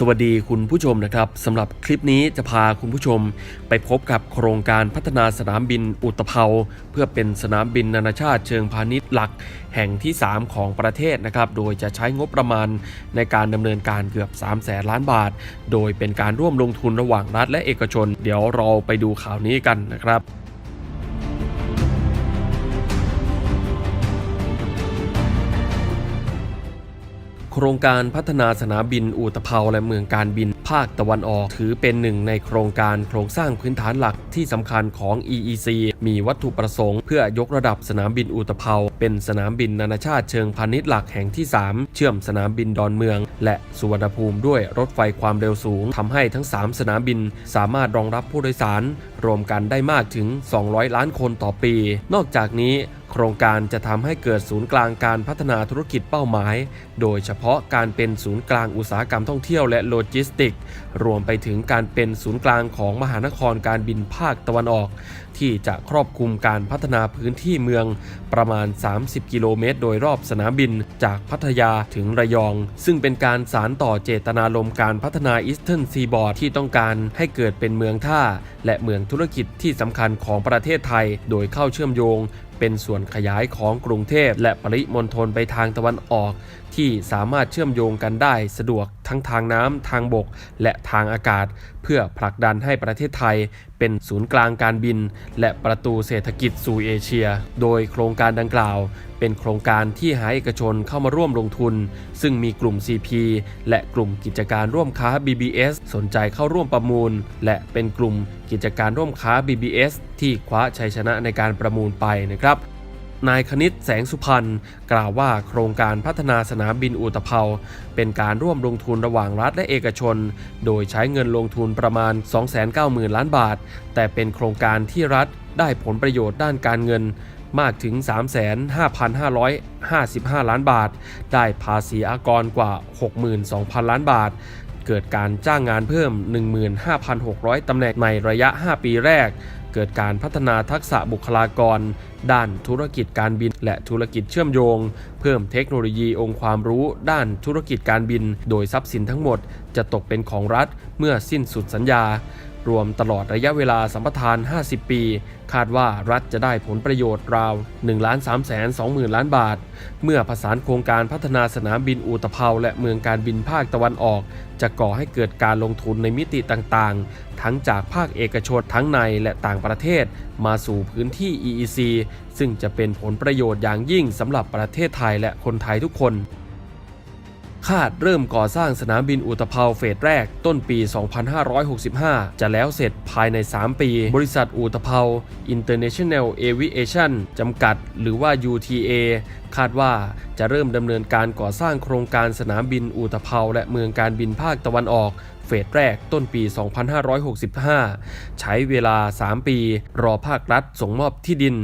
สวัสดีคุณผู้ชมนะครับสำหรับคลิปนี้จะพาคุณผู้ชม ไปพบกับโครงการพัฒนาสนามบินอุตภเปาเพื่อเป็นสนามบินนานาชาติเชิงพาณิชย์หลัก แห่งที่ 3 ของประเทศนะครับโดยจะใช้งบประมาณในการดำเนินการเกือบ 3 0 0แสนล้านบาท โดยเป็นการร่วมลงทุนระหว่างรัฐและเอกชน เดี๋ยวเราไปดูข่าวนี้กันนะครับ โครงการพัฒนาสนามบินอุตภเปาและเมืองการบินภาคตะวันออกถือเป็นหนึ่งในโครงการโครงสร้างพื้นฐานหลักที่สำคัญของ EEC มีวัตถุประสงค์เพื่อยกระดับสนามบินอุตภเปาเป็นสนามบินนานาชาติเชิงพาณิชย์หลักแห่งที่ 3 เชื่อมสนามบินดอนเมือง และสุวรรณภูมิด้วยรถไฟความเร็วสูงทำให้ทั้ง 3 สนามบินสามารถรองรับผู้โดยสาร รวมกันได้มากถึง 200 ล้านคนต่อปี นอกจากนี้ โครงการจะทำให้เกิดศูนย์กลางการพัฒนาธุรกิจเป้าหมาย โดยเฉพาะการเป็นศูนย์กลางอุตสาหกรรมท่องเที่ยวและโลจิสติกส์รวมไปถึงการเป็นศูนย์กลางของมหานครการบินภาคตะวันออก ที่จะครอบคลุมการพัฒนาพื้นที่เมืองประมาณ 30 กิโลเมตร โดยรอบสนามบินจากพัทยาถึงระยอง ซึ่งเป็นการสารต่อเจตนารมณ์การพัฒนาอีสเทิร์นซีบอร์ดที่ต้องการให้เกิดเป็นเมืองท่า และเมืองธุรกิจที่สำคัญของประเทศไทย โดยเข้าเชื่อมโยงเป็นส่วนขยายของกรุงเทพและปริมณฑลไปทางตะวันออก ที่สามารถเชื่อมโยงกันได้สะดวกทั้งทางน้ำทางบก และทางอากาศ เพื่อผลักดันให้ประเทศไทย เป็นศูนย์กลางการบิน และประตูเศรษฐกิจสู่เอเชีย โดยโครงการดังกล่าว เป็นโครงการที่หาเอกชนเข้ามาร่วมลงทุน ซึ่งมีกลุ่ม CP และกลุ่มกิจการร่วมค้า BBS สนใจเข้าร่วมประมูล และเป็นกลุ่มกิจการร่วมค้า BBS ที่คว้าชัยชนะในการประมูลไปนะครับ นายคณิตแสงสุพรรณกล่าวว่าโครงการพัฒนาสนามบินอุตภเปาเป็นการร่วมลงทุนระหว่างรัฐและเอกชน โดยใช้เงินลงทุนประมาณ 290,000 ล้านบาท แต่เป็นโครงการที่รัฐได้ผลประโยชน์ด้านการเงินมากถึง 35,555 ล้านบาท ได้ภาษีอากรกว่า 62,000 ล้านบาท เกิดการจ้างงานเพิ่ม 15,600 ตำแหน่งในระยะ 5 ปีแรก เกิดการพัฒนาทักษะบุคลากร ด้านธุรกิจการบิน และธุรกิจเชื่อมโยง เพิ่มเทคโนโลยีองค์ความรู้ ด้านธุรกิจการบิน โดยทรัพย์สินทั้งหมด จะตกเป็นของรัฐเมื่อสิ้นสุดสัญญา รวมตลอดระยะเวลาสัมปทาน 50 ปี คาดว่ารัฐจะได้ผลประโยชน์ราว1 3 2 0 0 0 0 ล้านบาท เมื่อผสานโครงการพัฒนาสนามบินอุตภเปาและเมืองการบินภาคตะวันออก จะก่อให้เกิดการลงทุนในมิติต่างๆ ทั้งจากภาคเอกชนทั้งในและต่างประเทศ มาสู่พื้นที่ EEC ซึ่งจะเป็นผลประโยชน์อย่างยิ่งสำหรับประเทศไทยและคนไทยทุกคน คาดเริ่มก่อสร้างสนามบินอุตภเปาเฟสแรกต้นปี 2565 จะแล้วเสร็จภายใน 3 ปี บริษัทอุตภเปา International Aviation จำกัด หรือว่า UTA คาดว่าจะเริ่มดำเนินการก่อสร้างโครงการสนามบินอุตภเปาและเมืองการบินภาคตะวันออกเฟสแรกต้นปี 2565 ใช้เวลา 3 ปี รอภาครัฐส่งมอบที่ดิน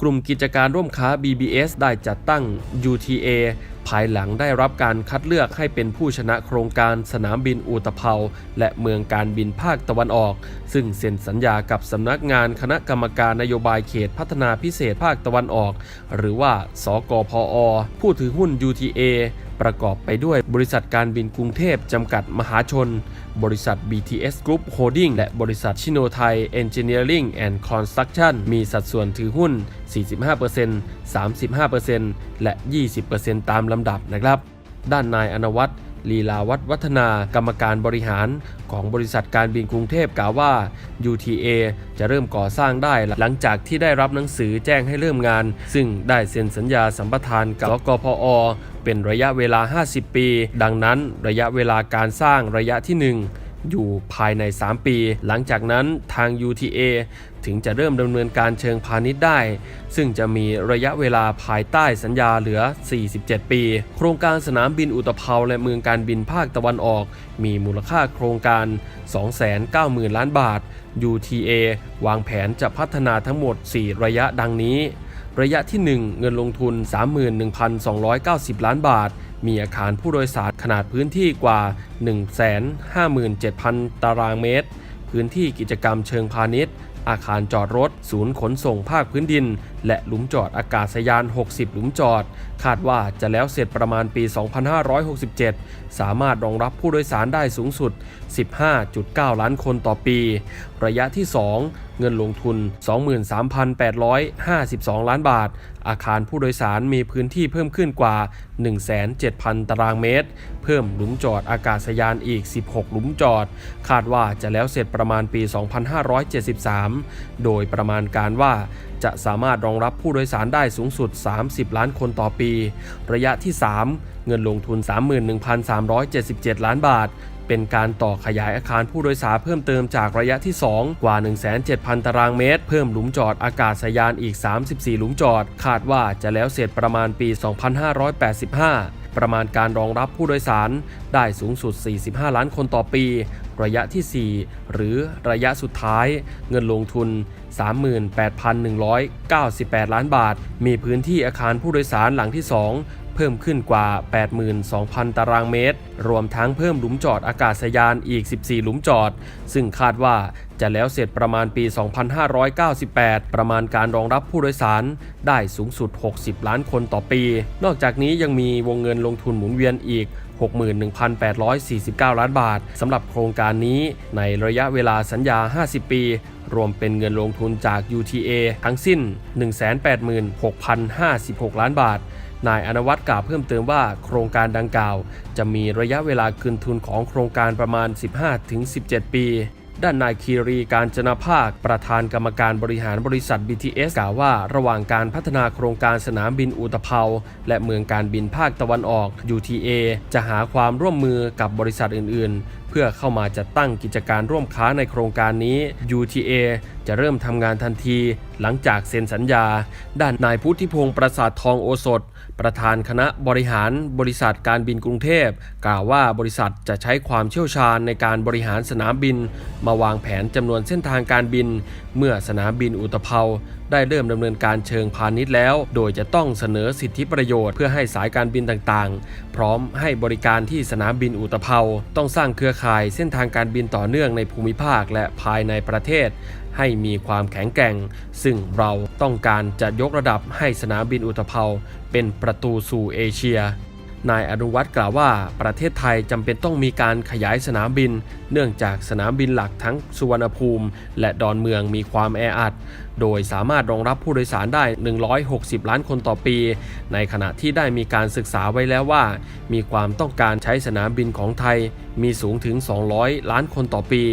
กลุ่มกิจการร่วมค้า BBS ได้จัดตั้ง UTA ภายหลังได้รับการคัดเลือกให้เป็นผู้ชนะโครงการสนามบินอุตภเปาและเมืองการบินภาคตะวันออก ซึ่งเซ็นสัญญากับสำนักงานคณะกรรมการนโยบายเขตพัฒนาพิเศษภาคตะวันออก หรือว่า สกพอ ผู้ถือหุ้น UTA ประกอบไปด้วยบริษัทการบินกรุงเทพ จำกัดมหาชน บริษัท BTS Group Holding และบริษัทชิโนไทย Engineering and Construction มีสัดส่วนถือหุ้น 45% 35%และ 20%ตามลำดับนะครับ ด้านนายอนวัตรลีลาวัฒวัฒนากรรมการบริหารของบริษัทการบินกรุงเทพกล่าวว่า UTA จะเริ่มก่อสร้างได้หลังจากที่ได้รับหนังสือแจ้งให้เริ่มงาน ซึ่งได้เซ็นสัญญาสัมปทานกับกพอ เป็นระยะเวลา 50 ปี ดังนั้นระยะเวลาการสร้างระยะที่ 1 อยู่ภายใน 3 ปี หลังจากนั้นทาง UTA ถึงจะเริ่มดำเนินการเชิงพาณิชย์ได้ ซึ่งจะมีระยะเวลาภายใต้สัญญาเหลือ 47 ปี โครงการสนามบินอุตภเปาและเมืองการบินภาคตะวันออก มีมูลค่าโครงการ 290,000 ล้านบาท UTA วางแผนจะพัฒนาทั้งหมด 4 ระยะดังนี้ ระยะที่ 1 เงินลงทุน 31,290 ล้านบาท มีอาคารผู้โดยสารขนาดพื้นที่กว่า 157,000 ตารางเมตร พื้นที่กิจกรรมเชิงพาณิชย์ อาคารจอดรถ ศูนย์ขนส่งภาคพื้นดิน และหลุมจอดอากาศยาน 60 หลุมจอด คาดว่าจะแล้วเสร็จประมาณปี 2567 สามารถรองรับผู้โดยสารได้สูงสุด 15.9 ล้านคนต่อปี ระยะที่ 2 เงินลงทุน 23,852 ล้านบาท อาคารผู้โดยสารมีพื้นที่เพิ่มขึ้นกว่า 17,000 ตารางเมตร เพิ่มหลุมจอดอากาศยานอีก 16 หลุมจอด คาดว่าจะแล้วเสร็จประมาณปี 2573 โดยประมาณการว่าจะสามารถรองรับผู้โดยสารได้สูงสุด 30 ล้านคนต่อปี ระยะที่ 3 เงินลงทุน 31,377 ล้านบาท เป็นการต่อขยายอาคารผู้โดยสารเพิ่มเติมจากระยะที่ 2 กว่า 1,700 ตารางเมตร เพิ่มหลุมจอดอากาศยานอีก 34 หลุมจอด คาดว่าจะแล้วเสร็จประมาณปี 2585ประมาณการรองรับผู้โดยสารได้สูงสุด 45 ล้านคนต่อปี ระยะที่ 4 หรือระยะสุดท้าย เงินลงทุน 38,198 ล้านบาท มีพื้นที่อาคารผู้โดยสารหลังที่ 2 เพิ่มขึ้นกว่า 82,000 ตารางเมตร รวมทั้งเพิ่มหลุมจอดอากาศยานอีก 14 หลุมจอด ซึ่งคาดว่าจะแล้วเสร็จประมาณปี 2598 ประมาณการรองรับผู้โดยสารได้สูงสุด 60 ล้านคนต่อปี นอกจากนี้ยังมีวงเงินลงทุนหมุนเวียนอีก 61,849 ล้านบาทสำหรับโครงการนี้ในระยะเวลาสัญญา 50 ปี รวมเป็นเงินลงทุนจาก UTA ทั้งสิ้น 186,056 ล้านบาท นายอนวัตรกล่าวเพิ่มเติมว่าโครงการดังกล่าว จะมีระยะเวลาคืนทุนของโครงการประมาณ 15-17 ปี ด้านนายคีรีการจนาภาค ประธานกรรมการบริหารบริษัท BTS กล่าวว่า ระหว่างการพัฒนาโครงการสนามบินอุตภเปาและเมืองการบินภาคตะวันออก UTA จะหาความร่วมมือกับบริษัทอื่น ๆ เพื่อเข้ามาจัดตั้งกิจการร่วมค้าในโครงการนี้ UTA จะเริ่มทำงานทันทีหลังจากเซ็นสัญญา ด้านนายพุทธิพงศ์ประสาททองโอสถ ประธานคณะบริหารบริษัทการบินกรุงเทพ กล่าวว่าบริษัทจะใช้ความเชี่ยวชาญในการบริหารสนามบิน มาวางแผนจำนวนเส้นทางการบิน เมื่อสนามบินอุตภเปา ได้เริ่มดำเนินการเชิงพาณิชย์แล้ว โดยจะต้องเสนอสิทธิประโยชน์เพื่อให้สายการบินต่างๆ พร้อมให้บริการที่สนามบินอุตภเปาต้องสร้างเครือข่ายเส้นทางการบินต่อเนื่องในภูมิภาคและภายในประเทศ ให้มีความแข็งแกร่ง ซึ่งเราต้องการจะยกระดับให้สนามบินอุตภเปาเป็นประตูสู่เอเชีย นายอนุวัฒน์กล่าวว่าประเทศไทยจำเป็นต้องมีการขยายสนามบิน เนื่องจากสนามบินหลักทั้งสุวรรณภูมิ และดอนเมืองมีความแออัด โดยสามารถรองรับผู้โดยสารได้ 160 ล้านคนต่อปี ในขณะที่ได้มีการศึกษาไว้แล้วว่า มีความต้องการใช้สนามบินของไทย มีสูงถึง 200 ล้านคนต่อปี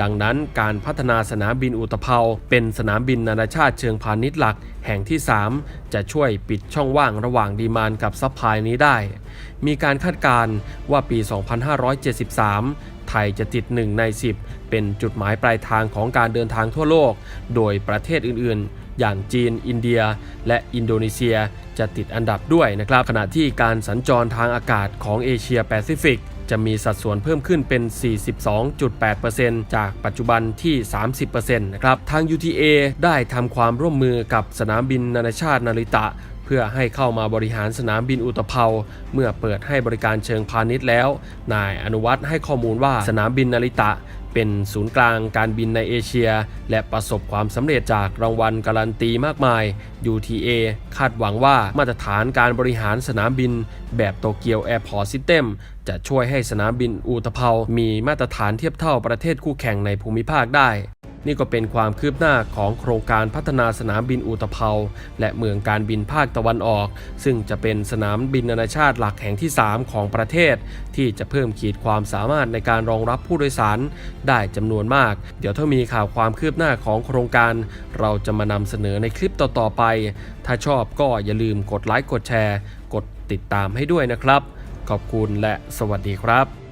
ดังนั้นการพัฒนาสนามบินอุตภเปาเป็นสนามบินนานาชาติเชิงพาณิชย์หลักแห่งที่ 3 จะช่วยปิดช่องว่างระหว่างดีมานกับซัพพลายนี้ได้ มีการคาดการณ์ว่าปี 2573 ไทยจะติด 1 ใน 10 เป็นจุดหมายปลายทางของการเดินทางทั่วโลก โดยประเทศอื่นๆ อย่างจีน อินเดีย และอินโดนีเซียจะติดอันดับด้วยนะครับ ขณะที่การสัญจรทางอากาศของเอเชียแปซิฟิก จะมีสัดส่วนเพิ่มขึ้นเป็น 42.8%จากปัจจุบันที่ 30%นะครับ ทาง UTA ได้ทำความร่วมมือกับสนามบินนานาชาตินาริตะ เพื่อให้เข้ามาบริหารสนามบินอุตภเปาเมื่อเปิดให้บริการเชิงพาณิชย์แล้ว นายอนุวัฒน์ให้ข้อมูลว่าสนามบินนาริตะเป็นศูนย์กลางการบินในเอเชีย และประสบความสำเร็จจากรางวัลการันตีมากมาย UTA คาดหวังว่ามาตรฐานการบริหารสนามบิน แบบโตเกียวแอร์พอร์ตซิสเต็มจะช่วยให้สนามบินอุตภเปามีมาตรฐานเทียบเท่าประเทศคู่แข่งในภูมิภาคได้ นี่ก็เป็นความคืบหน้าของโครงการพัฒนาสนามบินอุตภเปาและเมืองการบินภาคตะวันออก ซึ่งจะเป็นสนามบินนานาชาติหลักแห่งที่ 3 ของประเทศ ที่จะเพิ่มขีดความสามารถในการรองรับผู้โดยสารได้จำนวนมาก เดี๋ยวถ้ามีข่าวความคืบหน้าของโครงการ เราจะมานำเสนอในคลิปต่อๆไป ถ้าชอบก็อย่าลืมกดไลค์กดแชร์ กดติดตามให้ด้วยนะครับ ขอบคุณและสวัสดีครับ